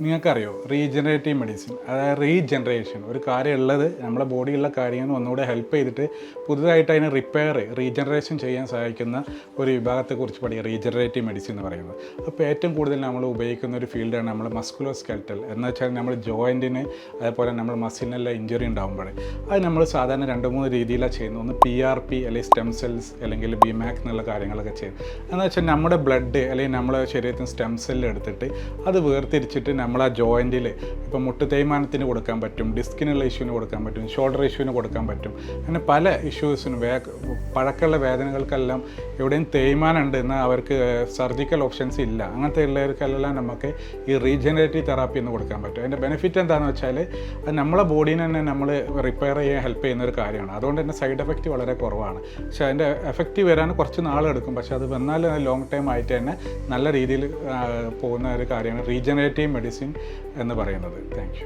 നിങ്ങൾക്കറിയോ regenerative medicine അതായത് regeneration ഒരു കാര്യം ഉള്ളത് നമ്മുടെ ബോഡിയിലുള്ള കാര്യങ്ങൾ ഒന്നുകൂടെ ഹെൽപ്പ് ചെയ്തിട്ട് പുതുതായിട്ട് അതിനെ റിപ്പയർ റീജനറേഷൻ ചെയ്യാൻ സഹായിക്കുന്ന ഒരു വിഭാഗത്തെക്കുറിച്ച് പഠിക്കുക. റീജനറേറ്റീവ് മെഡിസിൻ എന്ന് പറയുന്നത്. അപ്പോൾ ഏറ്റവും കൂടുതൽ നമ്മൾ ഉപയോഗിക്കുന്ന ഒരു ഫീൽഡാണ് നമ്മൾ മസ്കുലോ സ്കെൽറ്റൽ എന്ന് വെച്ചാൽ നമ്മൾ ജോയിന്റിന് അതേപോലെ നമ്മൾ മസിലിനെല്ലാം ഇഞ്ചുറി ഉണ്ടാകുമ്പോൾ അത് നമ്മൾ സാധാരണ രണ്ട് മൂന്ന് രീതിയിലാണ് ചെയ്യുന്നത്. ഒന്ന് പി ആർ പി അല്ലെങ്കിൽ സ്റ്റെം സെൽസ് അല്ലെങ്കിൽ ബിമാക് എന്നുള്ള കാര്യങ്ങളൊക്കെ ചെയ്യുന്നത്. എന്ന് വെച്ചാൽ നമ്മുടെ ബ്ലഡ് അല്ലെങ്കിൽ നമ്മുടെ ശരീരത്തിന് സ്റ്റെം സെല്ല് എടുത്തിട്ട് അത് വേർതിരിച്ചിട്ട് നമ്മൾ ആ ജോയിന്റിൽ ഇപ്പോൾ മുട്ട് തേയ്മാനത്തിന് കൊടുക്കാൻ പറ്റും ഡിസ്കിനുള്ള ഇഷ്യൂവിന് കൊടുക്കാൻ പറ്റും ഷോൾഡർ ഇഷ്യൂവിന് കൊടുക്കാൻ പറ്റും. അങ്ങനെ പല ഇഷ്യൂസിനും വേ പഴക്കമുള്ള വേദനകൾക്കെല്ലാം എവിടെയും തേയ്മാനം ഉണ്ട് അവർക്ക് സർജിക്കൽ ഓപ്ഷൻസ് ഇല്ല. അങ്ങനത്തെ ഉള്ളവർക്കെല്ലാം നമുക്ക് ഈ റീജനറേറ്റീവ് തെറാപ്പി എന്ന് കൊടുക്കാൻ പറ്റും. അതിന്റെ ബെനിഫിറ്റ് എന്താണെന്ന് വെച്ചാൽ അത് നമ്മളെ ബോഡീനെ തന്നെ നമ്മൾ റിപ്പയർ ചെയ്യാൻ ഹെൽപ്പ് ചെയ്യുന്ന ഒരു കാര്യമാണ്. അതുകൊണ്ട് തന്നെ സൈഡ് എഫക്റ്റ് വളരെ കുറവാണ്. പക്ഷേ അതിന്റെ എഫക്റ്റ് വരാൻ കുറച്ച് നാളെടുക്കും പക്ഷേ അത് വന്നാൽ ലോങ് ടൈം ആയിട്ട് തന്നെ നല്ല രീതിയിൽ പോകുന്ന ഒരു കാര്യമാണ്. റീജനറേറ്റീവ് മെഡിസിൻ എന്ന് പറയുന്നത്. താങ്ക്